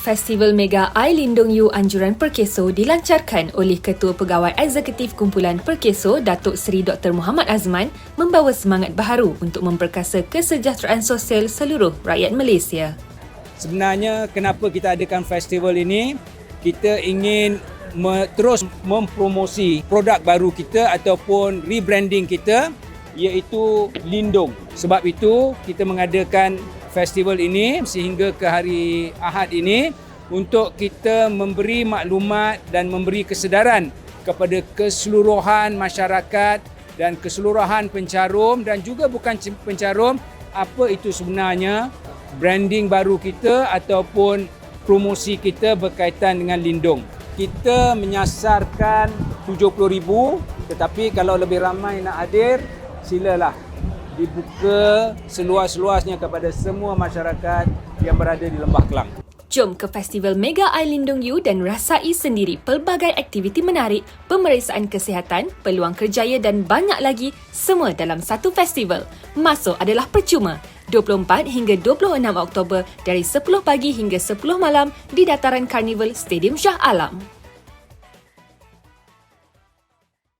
Festival Mega I Lindung You Anjuran Perkeso dilancarkan oleh Ketua Pegawai Eksekutif Kumpulan Perkeso Datuk Seri Dr. Muhammad Azman membawa semangat baharu untuk memperkasa kesejahteraan sosial seluruh rakyat Malaysia. Sebenarnya kenapa kita adakan festival ini? Kita ingin me- terus mempromosi produk baru kita ataupun rebranding kita iaitu Lindung. Sebab itu kita mengadakan festival ini sehingga ke hari Ahad ini untuk kita memberi maklumat dan memberi kesedaran kepada keseluruhan masyarakat dan keseluruhan pencarum dan juga bukan pencarum apa itu sebenarnya branding baru kita ataupun promosi kita berkaitan dengan lindung. Kita menyasarkan 70,000 tetapi kalau lebih ramai nak hadir silalah dibuka seluas-luasnya kepada semua masyarakat yang berada di Lembah Kelang. Jom ke Festival Mega I Lindung You dan rasai sendiri pelbagai aktiviti menarik, pemeriksaan kesihatan, peluang kerjaya dan banyak lagi semua dalam satu festival. Masuk adalah percuma. 24 hingga 26 Oktober dari 10 pagi hingga 10 malam di dataran Karnival Stadium Shah Alam.